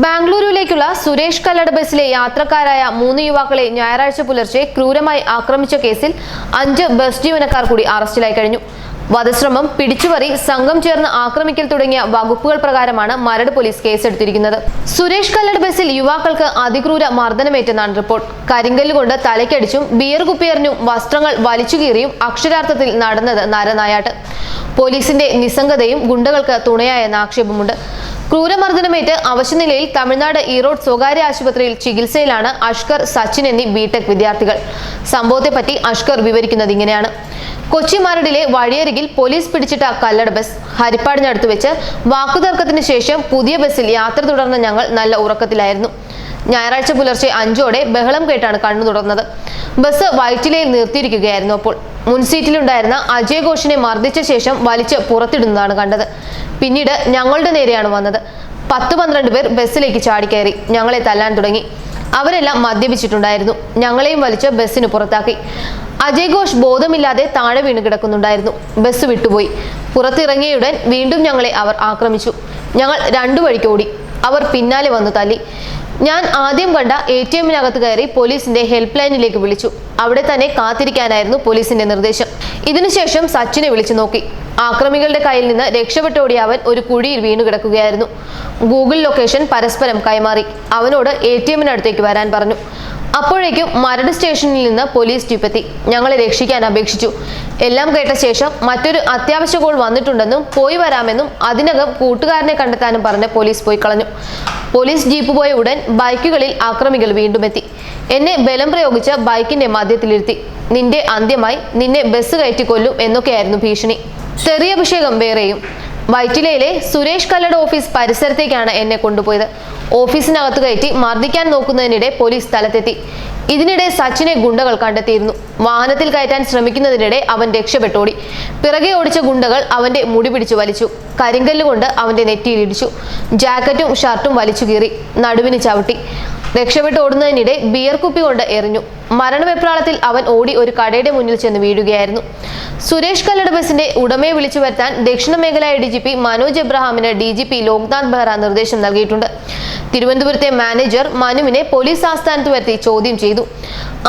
ബാംഗ്ലൂരുവിലേക്കുള്ള സുരേഷ് കല്ലട ബസ്സിലെ യാത്രക്കാരായ മൂന്ന് യുവാക്കളെ ഞായറാഴ്ച പുലർച്ചെ ക്രൂരമായി ആക്രമിച്ച കേസിൽ അഞ്ച് ബസ് ജീവനക്കാർ കൂടി അറസ്റ്റിലായി കഴിഞ്ഞു. വധശ്രമം പിടിച്ചുപറി സംഘം ചേർന്ന് ആക്രമിക്കൽ തുടങ്ങിയ വകുപ്പുകൾ പ്രകാരമാണ് മരട് പോലീസ് കേസെടുത്തിരിക്കുന്നത്. സുരേഷ് കല്ലട് ബസ്സിൽ യുവാക്കൾക്ക് അതിക്രൂര മർദ്ദനമേറ്റെന്നാണ് റിപ്പോർട്ട്. കരിങ്കല്ല് കൊണ്ട് തലയ്ക്കടിച്ചും ബിയർ കുപ്പിയറിഞ്ഞും വസ്ത്രങ്ങൾ വലിച്ചുകീറിയും അക്ഷരാർത്ഥത്തിൽ നടന്നത് നരനായാട്ട്. പോലീസിന്റെ നിസ്സംഗതയും ഗുണ്ടകൾക്ക് തുണയായെന്ന ആക്ഷേപമുണ്ട്. ക്രൂരമർദ്ദനമേറ്റ് അവശനിലയിൽ തമിഴ്നാട് ഈറോഡ് സ്വകാര്യ ആശുപത്രിയിൽ ചികിത്സയിലാണ് അഷ്കർ സച്ചിൻ എന്നീ ബിടെക് വിദ്യാർത്ഥികൾ. സംഭവത്തെപ്പറ്റി അഷ്കർ വിവരിക്കുന്നത് ഇങ്ങനെയാണ്. കൊച്ചി മരടിലെ വഴിയരികിൽ പോലീസ് പിടിച്ചിട്ട കല്ലട ബസ് ഹരിപ്പാടിനടുത്ത് വെച്ച് വാക്കുതർക്കത്തിന് ശേഷം പുതിയ ബസ്സിൽ യാത്ര തുടർന്ന ഞങ്ങൾ നല്ല ഉറക്കത്തിലായിരുന്നു. ഞായറാഴ്ച പുലർച്ചെ അഞ്ചോടെ ബഹളം കേട്ടാണ് കണ്ണു തുറന്നത് ബസ് വൈറ്റിലയിൽ നിർത്തിയിരിക്കുകയായിരുന്നു അപ്പോൾ. മുൻസീറ്റിലുണ്ടായിരുന്ന അജയ് ഘോഷിനെ മർദ്ദിച്ച ശേഷം വലിച്ച് പുറത്തിടുന്നതാണ് കണ്ടത്. പിന്നീട് ഞങ്ങളുടെ നേരെയാണ് വന്നത്. പത്ത് പന്ത്രണ്ട് പേർ ബസ്സിലേക്ക് ചാടിക്കയറി. ഞങ്ങളെ തല്ലാൻ തുടങ്ങി. അവരെല്ലാം മദ്യപിച്ചിട്ടുണ്ടായിരുന്നു. ഞങ്ങളെയും വലിച്ച് ബസ്സിന് പുറത്താക്കി. അജയ് ഘോഷ് ബോധമില്ലാതെ താഴെ വീണ് കിടക്കുന്നുണ്ടായിരുന്നു. ബസ് വിട്ടുപോയി. പുറത്തിറങ്ങിയുടൻ വീണ്ടും ഞങ്ങളെ അവർ ആക്രമിച്ചു. ഞങ്ങൾ രണ്ടു വഴിക്ക് ഓടി. അവർ പിന്നാലെ വന്നു തല്ലി. ഞാൻ ആദ്യം കണ്ട എ ടി എമ്മിനകത്ത് കയറി പോലീസിന്റെ ഹെൽപ്പ് ലൈനിലേക്ക് വിളിച്ചു. അവിടെ തന്നെ കാത്തിരിക്കാനായിരുന്നു പോലീസിന്റെ നിർദ്ദേശം. ഇതിനുശേഷം സച്ചിനെ വിളിച്ചു നോക്കി. ആക്രമികളുടെ കയ്യിൽ നിന്ന് രക്ഷപ്പെട്ടോടിയ അവൻ ഒരു കുഴിയിൽ വീണു കിടക്കുകയായിരുന്നു. ഗൂഗിൾ ലൊക്കേഷൻ പരസ്പരം കൈമാറി. അവനോട് എ ടി എമ്മിനടുത്തേക്ക് വരാൻ പറഞ്ഞു. അപ്പോഴേക്കും മരട് സ്റ്റേഷനിൽ നിന്ന് പോലീസ് ജീപ്പെത്തി. ഞങ്ങളെ രക്ഷിക്കാൻ അപേക്ഷിച്ചു. എല്ലാം കേട്ട ശേഷം മറ്റൊരു അത്യാവശ്യ കോൾ വന്നിട്ടുണ്ടെന്നും പോയി വരാമെന്നും അതിനകം കൂട്ടുകാരനെ കണ്ടെത്താനും പറഞ്ഞ് പോലീസ് പോയി കളഞ്ഞു. പോലീസ് ജീപ്പ് പോയ ഉടൻ ബൈക്കുകളിൽ ആക്രമികൾ വീണ്ടും എത്തി. എന്നെ ബലം പ്രയോഗിച്ച് ബൈക്കിന്റെ മധ്യത്തിലിരുത്തി. നിന്റെ അന്ത്യമായി നിന്നെ ബസ് കയറ്റി കൊല്ലും എന്നൊക്കെയായിരുന്നു ഭീഷണി. ചെറിയ അഭിഷേകം വേറെയും. വൈറ്റിലയിലെ സുരേഷ് കല്ലട ഓഫീസ് പരിസരത്തേക്കാണ് എന്നെ കൊണ്ടുപോയത്. ഓഫീസിനകത്ത് കയറ്റി മർദ്ദിക്കാൻ നോക്കുന്നതിനിടെ പോലീസ് സ്ഥലത്തെത്തി. ഇതിനിടെ സച്ചിനെ ഗുണ്ടകൾ കണ്ടെത്തിയിരുന്നു. വാഹനത്തിൽ കയറ്റാൻ ശ്രമിക്കുന്നതിനിടെ അവൻ രക്ഷപ്പെട്ടോടി. പിറകെ ഓടിച്ച ഗുണ്ടകൾ അവന്റെ മുടി പിടിച്ചു വലിച്ചു. കരിങ്കല്ലുകൊണ്ട് അവന്റെ നെറ്റിയിലിടിച്ചു ജാക്കറ്റും ഷർട്ടും വലിച്ചു കീറി. നടുവിന് ചവിട്ടി. രക്ഷപ്പെട്ട് ഓടുന്നതിനിടെ ബിയർ കുപ്പി കൊണ്ട് എറിഞ്ഞു. മരണവെപ്രാളത്തിൽ അവൻ ഓടി ഒരു കടയുടെ മുന്നിൽ ചെന്ന് വീഴുകയായിരുന്നു. സുരേഷ് കല്ലട ബസിന്റെ ഉടമയെ വിളിച്ചു വരുത്താൻ ദക്ഷിണ മേഖല D G P Manoj എബ്രഹാമിന് D G P Loknath Behera നിർദ്ദേശം നൽകിയിട്ടുണ്ട്. തിരുവനന്തപുരത്തെ മാനേജർ മനുവിനെ പോലീസ് ആസ്ഥാനത്ത് വരുത്തി ചോദ്യം ചെയ്തു.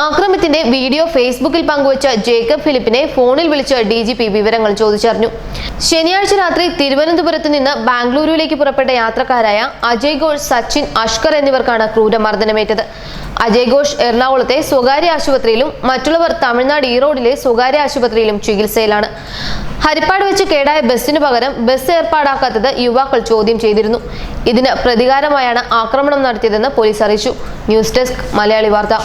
ആക്രമത്തിന്റെ വീഡിയോ ഫേസ്ബുക്കിൽ പങ്കുവച്ച ജേക്കബ് ഫിലിപ്പിനെ ഫോണിൽ വിളിച്ച ഡി ജി പി വിവരങ്ങൾ ചോദിച്ചറിഞ്ഞു. ശനിയാഴ്ച രാത്രി തിരുവനന്തപുരത്ത് നിന്ന് ബാംഗ്ലൂരുവിലേക്ക് പുറപ്പെട്ട യാത്രക്കാരായ അജയ് ഘോഷ് സച്ചിൻ അഷ്കർ എന്നിവർക്കാണ് ക്രൂരമർദ്ദനമേറ്റത്. അജയ് ഘോഷ് എറണാകുളത്തെ സ്വകാര്യ ആശുപത്രിയിലും മറ്റുള്ളവർ തമിഴ്നാട് ഈറോഡിലെ സ്വകാര്യ ആശുപത്രിയിലും ചികിത്സയിലാണ്. ഹരിപ്പാട് വെച്ച് കേടായ ബസ്സിനു പകരം ബസ് ഏർപ്പാടാക്കാത്തത് യുവാക്കൾ ചോദ്യം ചെയ്തിരുന്നു. ഇതിന് പ്രതികാരമായാണ് ആക്രമണം നടത്തിയതെന്ന് പോലീസ് അറിയിച്ചു. ന്യൂസ് ഡെസ്ക് മലയാളി വാർത്ത.